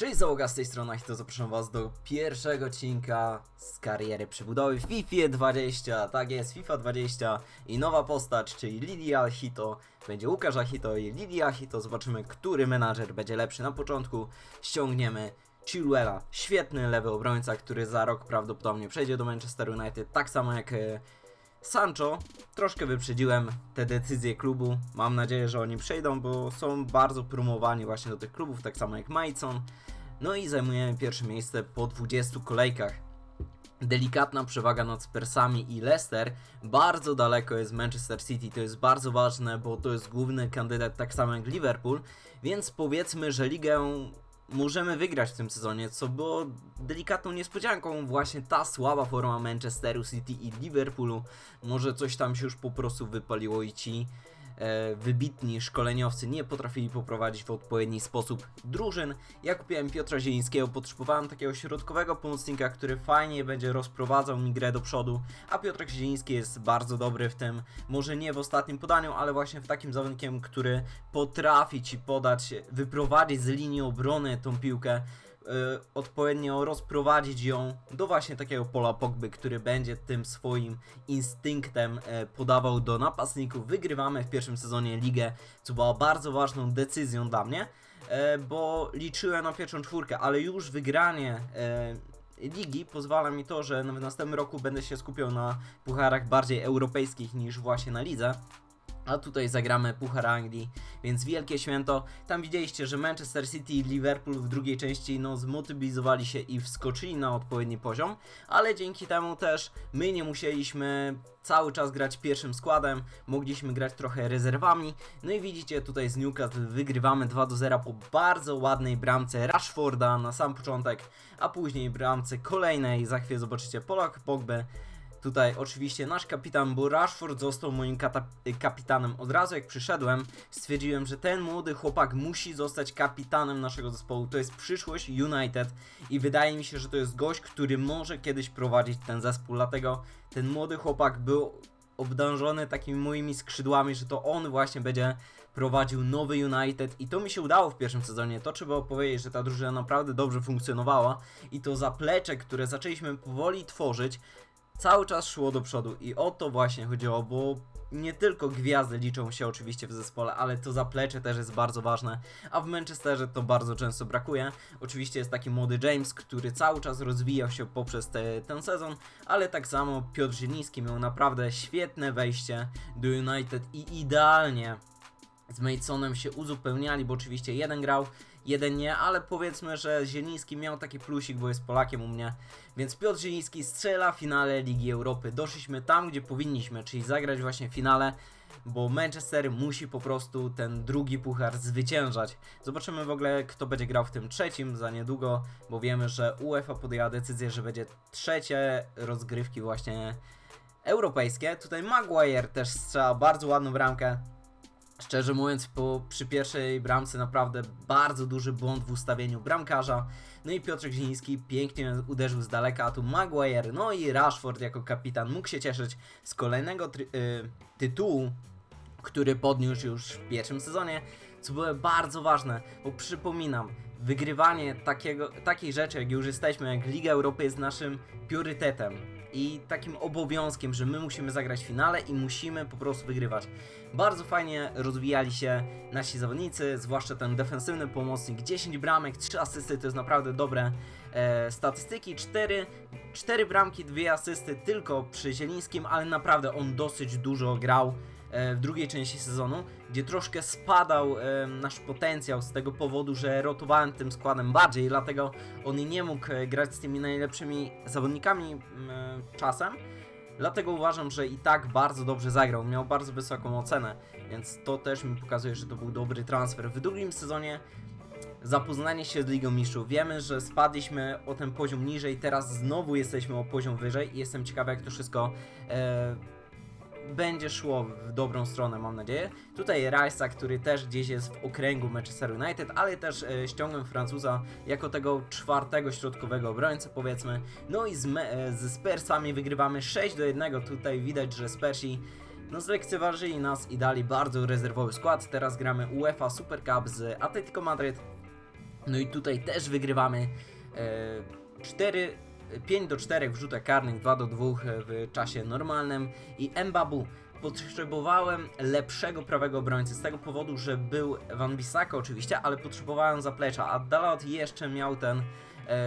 Cześć załoga z tej strony, to zapraszam was do pierwszego odcinka z kariery przybudowy w FIFA 20. Tak jest, FIFA 20 i nowa postać, czyli Lidia Alhito. Będzie Łukasz Alhito i Lidia Alhito. Zobaczymy, który menadżer będzie lepszy na początku. Ściągniemy Chilwella, świetny lewy obrońca, który za rok prawdopodobnie przejdzie do Manchester United, tak samo jak e, Sancho, troszkę wyprzedziłem te decyzje klubu. Mam nadzieję, że oni przejdą, bo są bardzo promowani właśnie do tych klubów, tak samo jak Majcon. No i zajmujemy pierwsze miejsce po 20 kolejkach. Delikatna przewaga nad Spursami i Leicester. Bardzo daleko jest Manchester City, to jest bardzo ważne, bo to jest główny kandydat tak samo jak Liverpool, więc powiedzmy, że ligę możemy wygrać w tym sezonie, co było delikatną niespodzianką. Właśnie ta słaba forma Manchesteru City i Liverpoolu. Może coś tam się już po prostu wypaliło i ci wybitni szkoleniowcy nie potrafili poprowadzić w odpowiedni sposób drużyn. Ja kupiłem Piotra Zielińskiego, potrzebowałem takiego środkowego pomocnika, który fajnie będzie rozprowadzał mi grę do przodu, a Piotrek Zieliński jest bardzo dobry w tym, może nie w ostatnim podaniu, ale właśnie w takim zawodnikiem, który potrafi Ci podać, wyprowadzić z linii obrony tą piłkę, e, odpowiednio rozprowadzić ją do właśnie takiego pola Pogby, który będzie tym swoim instynktem e, podawał do napastników. Wygrywamy w pierwszym sezonie ligę, co była bardzo ważną decyzją dla mnie, e, bo liczyłem na pierwszą czwórkę, ale już wygranie ligi pozwala mi to, że w następnym roku będę się skupiał na pucharach bardziej europejskich niż właśnie na lidze. A tutaj zagramy Puchar Anglii, więc wielkie święto. Tam widzieliście, że Manchester City i Liverpool w drugiej części no, zmotywizowali się i wskoczyli na odpowiedni poziom, ale dzięki temu też my nie musieliśmy cały czas grać pierwszym składem, mogliśmy grać trochę rezerwami. No i widzicie tutaj z Newcastle wygrywamy 2 do 0 po bardzo ładnej bramce Rashforda na sam początek, a później bramce kolejnej, za chwilę zobaczycie Polak Pogbe. Tutaj oczywiście nasz kapitan, bo Rashford został moim kapitanem. Od razu jak przyszedłem, stwierdziłem, że ten młody chłopak musi zostać kapitanem naszego zespołu. To jest przyszłość United i wydaje mi się, że to jest gość, który może kiedyś prowadzić ten zespół. Dlatego ten młody chłopak był obdążony takimi moimi skrzydłami, że to on właśnie będzie prowadził nowy United i to mi się udało w pierwszym sezonie. To trzeba powiedzieć, że ta drużyna naprawdę dobrze funkcjonowała i to zaplecze, które zaczęliśmy powoli tworzyć, cały czas szło do przodu i o to właśnie chodziło, bo nie tylko gwiazdy liczą się oczywiście w zespole, ale to zaplecze też jest bardzo ważne, a w Manchesterze to bardzo często brakuje. Oczywiście jest taki młody James, który cały czas rozwijał się poprzez te, ten sezon, ale tak samo Piotr Zieliński miał naprawdę świetne wejście do United i idealnie z Masonem się uzupełniali, bo oczywiście jeden grał, jeden nie, ale powiedzmy, że Zieliński miał taki plusik, bo jest Polakiem u mnie, więc Piotr Zieliński strzela w finale Ligi Europy. Doszliśmy tam, gdzie powinniśmy, czyli zagrać właśnie w finale, bo Manchester musi po prostu ten drugi puchar zwyciężać. Zobaczymy w ogóle, kto będzie grał w tym trzecim za niedługo, bo wiemy, że UEFA podjęła decyzję, że będzie trzecie rozgrywki właśnie europejskie. Tutaj Maguire też strzela bardzo ładną bramkę. Szczerze mówiąc, po, przy pierwszej bramce naprawdę bardzo duży błąd w ustawieniu bramkarza. No i Piotrek Zieliński pięknie uderzył z daleka, a tu Maguire, no i Rashford jako kapitan mógł się cieszyć z kolejnego y, tytułu, który podniósł już w pierwszym sezonie, co było bardzo ważne, bo przypominam, wygrywanie takiego, takiej rzeczy, jak już jesteśmy, jak Liga Europy jest naszym priorytetem i takim obowiązkiem, że my musimy zagrać w finale i musimy po prostu wygrywać. Bardzo fajnie rozwijali się nasi zawodnicy, zwłaszcza ten defensywny pomocnik, 10 bramek, 3 asysty, to jest naprawdę dobre e, statystyki, 4, 4 bramki, 2 asysty tylko przy Zielińskim, ale naprawdę on dosyć dużo grał e, w drugiej części sezonu, gdzie troszkę spadał e, nasz potencjał z tego powodu, że rotowałem tym składem bardziej, dlatego on nie mógł e, grać z tymi najlepszymi zawodnikami e, czasem. Dlatego uważam, że i tak bardzo dobrze zagrał, miał bardzo wysoką ocenę, więc to też mi pokazuje, że to był dobry transfer. W drugim sezonie zapoznanie się z Ligą Mistrzów. Wiemy, że spadliśmy o ten poziom niżej, teraz znowu jesteśmy o poziom wyżej i jestem ciekawy, jak to wszystko e, będzie szło w dobrą stronę, mam nadzieję. Tutaj Rice'a, który też gdzieś jest w okręgu Manchester United, ale też e, Francuza jako tego czwartego środkowego obrońcę, powiedzmy. No i z, e, ze Spursami wygrywamy 6 do 1. Tutaj widać, że Spursi no zlekceważyli nas i dali bardzo rezerwowy skład. Teraz gramy UEFA Super Cup z Atletico Madryt. No i tutaj też wygrywamy e, 4, 5 do 4 w rzutach karnych, 2 do 2 w czasie normalnym i Mbabu. Potrzebowałem lepszego prawego obrońcy z tego powodu, że był Van Bissaka oczywiście, ale potrzebowałem zaplecza, a Dalot jeszcze miał ten e,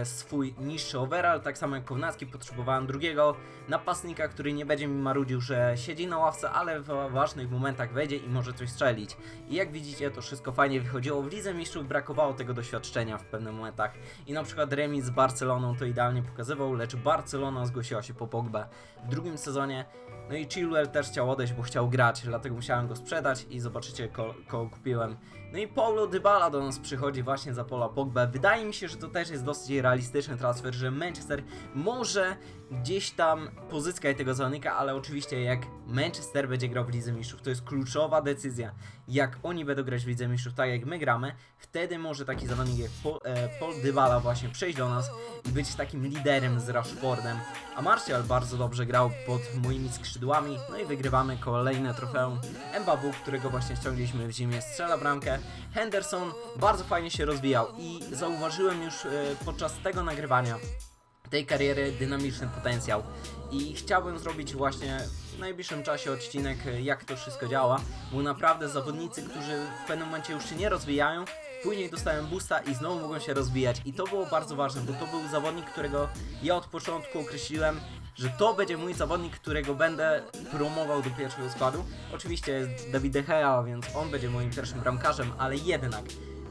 swój niższy overall, tak samo jak Kownacki potrzebowałem drugiego napastnika, który nie będzie mi marudził, że siedzi na ławce, ale w ważnych momentach wejdzie i może coś strzelić. I jak widzicie, to wszystko fajnie wychodziło. W Lidze Mistrzów brakowało tego doświadczenia w pewnych momentach. I na przykład remis z Barceloną to idealnie pokazywał, lecz Barcelona zgłosiła się po Pogbę w drugim sezonie. No i Chilwell też chciał odejść, bo chciał grać, dlatego musiałem go sprzedać i zobaczycie ko- kogo kupiłem. No i Paulo Dybala do nas przychodzi właśnie za Pola Pogba. Wydaje mi się, że to też jest dosyć realistyczny transfer, że Manchester może gdzieś tam pozyskać tego zawodnika, ale oczywiście jak Manchester będzie grał w Lidze Mistrzów, to jest kluczowa decyzja. Jak oni będą grać w Lidze Mistrzów, tak jak my gramy, wtedy może taki zawodnik jak Paul, e, Paul Dybala właśnie przejść do nas i być takim liderem z Rashfordem. A Martial bardzo dobrze grał pod moimi skrzydłami, no i wygrywamy kolejne trofeum. Mbabu, którego właśnie ściągliśmy w zimie, strzela bramkę. Henderson bardzo fajnie się rozwijał i zauważyłem już e, podczas tego nagrywania tej kariery dynamiczny potencjał i chciałbym zrobić właśnie w najbliższym czasie odcinek jak to wszystko działa, bo naprawdę zawodnicy, którzy w pewnym momencie już się nie rozwijają, później dostają boosta i znowu mogą się rozwijać i to było bardzo ważne, bo to był zawodnik, którego ja od początku określiłem, że to będzie mój zawodnik, którego będę promował do pierwszego składu. Oczywiście jest David De Gea, więc on będzie moim pierwszym bramkarzem, ale jednak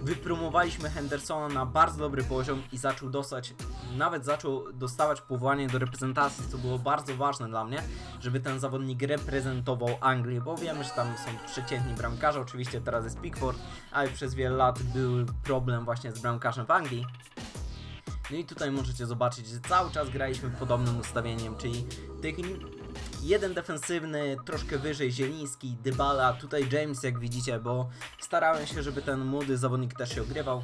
wypromowaliśmy Hendersona na bardzo dobry poziom i zaczął dostać, nawet zaczął dostawać powołanie do reprezentacji, co było bardzo ważne dla mnie, żeby ten zawodnik reprezentował Anglię, bo wiemy, że tam są przeciętni bramkarze, oczywiście teraz jest Pickford, ale przez wiele lat był problem właśnie z bramkarzem w Anglii. No i tutaj możecie zobaczyć, że cały czas graliśmy podobnym ustawieniem, czyli tych jeden defensywny, troszkę wyżej Zieliński, Dybala, tutaj James jak widzicie, bo starałem się, żeby ten młody zawodnik też się ogrywał.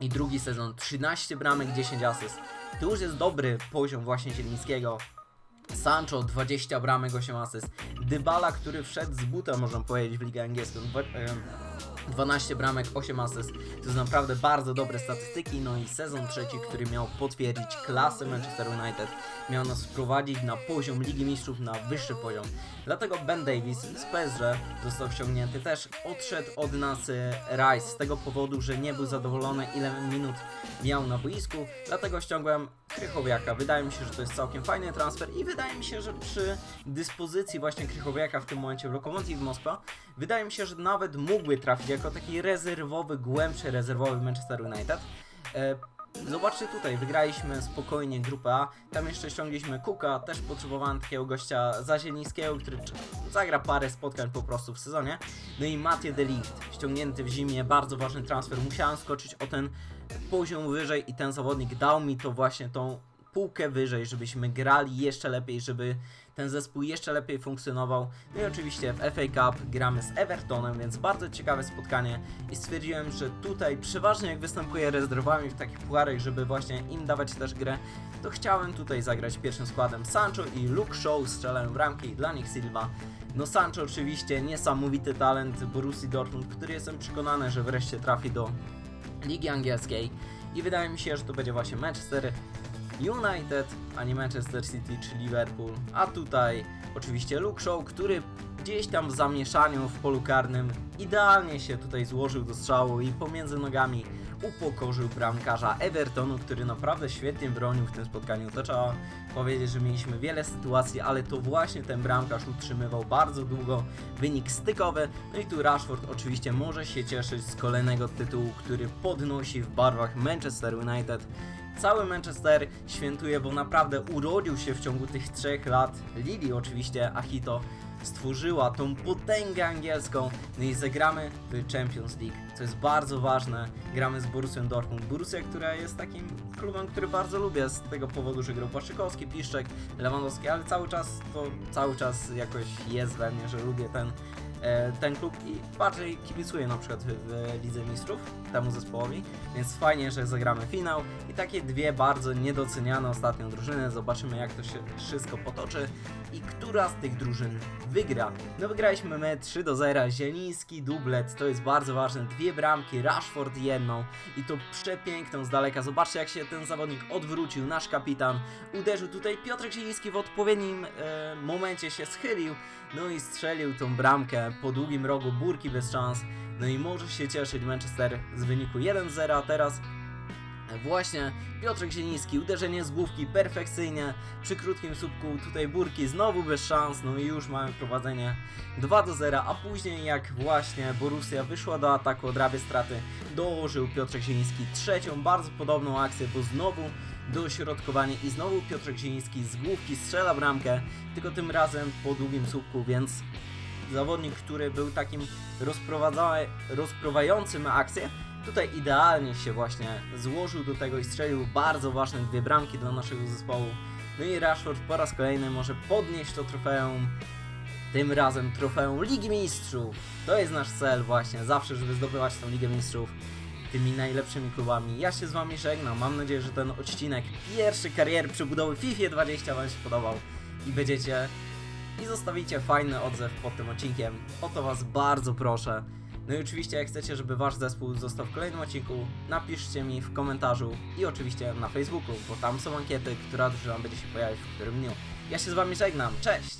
I drugi sezon 13 bramek, 10 asyst. To już jest dobry poziom właśnie Zielińskiego. Sancho 20 bramek, 8 asyst. Dybala, który wszedł z buta, można powiedzieć, w ligę angielską. Dwa- em, 12 bramek, 8 asyst. To jest naprawdę bardzo dobre statystyki. No i sezon trzeci, który miał potwierdzić klasę Manchester United, miał nas wprowadzić na poziom Ligi Mistrzów, na wyższy poziom. Dlatego Ben Davis z PSG został ściągnięty. Też odszedł od nas e, Rice z tego powodu, że nie był zadowolony ile minut miał na boisku. Dlatego ściągłem Krychowiaka. Wydaje mi się, że to jest całkiem fajny transfer i wydaje mi się, że przy dyspozycji właśnie Krychowiaka w tym momencie w Lokomotiv Moskwa, wydaje mi się, że nawet mógłby trafić jako taki rezerwowy, głębszy rezerwowy Manchester United. Zobaczcie tutaj, wygraliśmy spokojnie grupę A. Tam jeszcze ściągliśmy Kuka, też potrzebowałem takiego gościa zazielińskiego, który zagra parę spotkań po prostu w sezonie. No i Mattie de Ligt, ściągnięty w zimie, bardzo ważny transfer. Musiałem skoczyć o ten poziom wyżej i ten zawodnik dał mi to właśnie tą półkę wyżej, żebyśmy grali jeszcze lepiej, żeby ten zespół jeszcze lepiej funkcjonował. No i oczywiście w FA Cup gramy z Evertonem, więc bardzo ciekawe spotkanie i stwierdziłem, że tutaj przeważnie jak występuję rezerwami w takich pucharach, żeby właśnie im dawać też grę, to chciałem tutaj zagrać pierwszym składem Sancho i Luke Shaw strzelają bramki dla nich Silva. No Sancho oczywiście niesamowity talent Borussii Dortmund, który jestem przekonany, że wreszcie trafi do Ligi Angielskiej i wydaje mi się, że to będzie właśnie Manchester United, a nie Manchester City czy Liverpool. A tutaj oczywiście Luke Shaw, który gdzieś tam w zamieszaniu w polu karnym idealnie się tutaj złożył do strzału i pomiędzy nogami upokorzył bramkarza Evertonu, który naprawdę świetnie bronił w tym spotkaniu. To trzeba powiedzieć, że mieliśmy wiele sytuacji, ale to właśnie ten bramkarz utrzymywał bardzo długo wynik stykowy. No i tu Rashford oczywiście może się cieszyć z kolejnego tytułu, który podnosi w barwach Manchester United. Cały Manchester świętuje, bo naprawdę urodził się w ciągu tych trzech lat. Lili oczywiście, Achito, stworzyła tą potęgę angielską. No i zagramy w Champions League, co jest bardzo ważne. Gramy z Borussią Dortmund. Borussia, która jest takim klubem, który bardzo lubię z tego powodu, że grał Płaszczykowski, Piszczek, Lewandowski, ale cały czas to cały czas jakoś jest we mnie, że lubię ten ten klub i bardziej kibicuję na przykład w, Lidze Mistrzów temu zespołowi, więc fajnie, że zagramy finał i takie dwie bardzo niedoceniane ostatnio drużyny, zobaczymy jak to się wszystko potoczy i która z tych drużyn wygra. No wygraliśmy my 3 do 0, Zieliński dublet, to jest bardzo ważne, dwie bramki, Rashford jedną i to przepiękną z daleka, zobaczcie jak się ten zawodnik odwrócił, nasz kapitan, uderzył tutaj, Piotrek Zieliński w odpowiednim e, momencie się schylił, no i strzelił tą bramkę po długim rogu, burki bez szans, no i może się cieszyć Manchester z wyniku 1-0, a teraz Właśnie Piotrek Zieliński, uderzenie z główki perfekcyjnie, przy krótkim słupku tutaj Burki znowu bez szans, no i już mamy prowadzenie 2 do 0, a później jak właśnie Borussia wyszła do ataku, odrabia straty, dołożył Piotrek Zieliński trzecią bardzo podobną akcję, bo znowu dośrodkowanie i znowu Piotrek Zieliński z główki strzela bramkę, tylko tym razem po długim słupku, więc zawodnik, który był takim rozprowadza- rozprowadzającym akcję, tutaj idealnie się właśnie złożył do tego i strzelił bardzo ważne dwie bramki dla naszego zespołu. No i Rashford po raz kolejny może podnieść to trofeum, tym razem trofeum Ligi Mistrzów. To jest nasz cel właśnie, zawsze żeby zdobywać tą Ligę Mistrzów tymi najlepszymi klubami. Ja się z wami żegnam, mam nadzieję, że ten odcinek pierwszy kariery przebudowy FIFA 20 wam się podobał i będziecie i zostawicie fajny odzew pod tym odcinkiem. O to was bardzo proszę. No i oczywiście jak chcecie, żeby wasz zespół został w kolejnym odcinku, napiszcie mi w komentarzu i oczywiście na Facebooku, bo tam są ankiety, która drużyna będzie się pojawiać w którym dniu. Ja się z wami żegnam, cześć!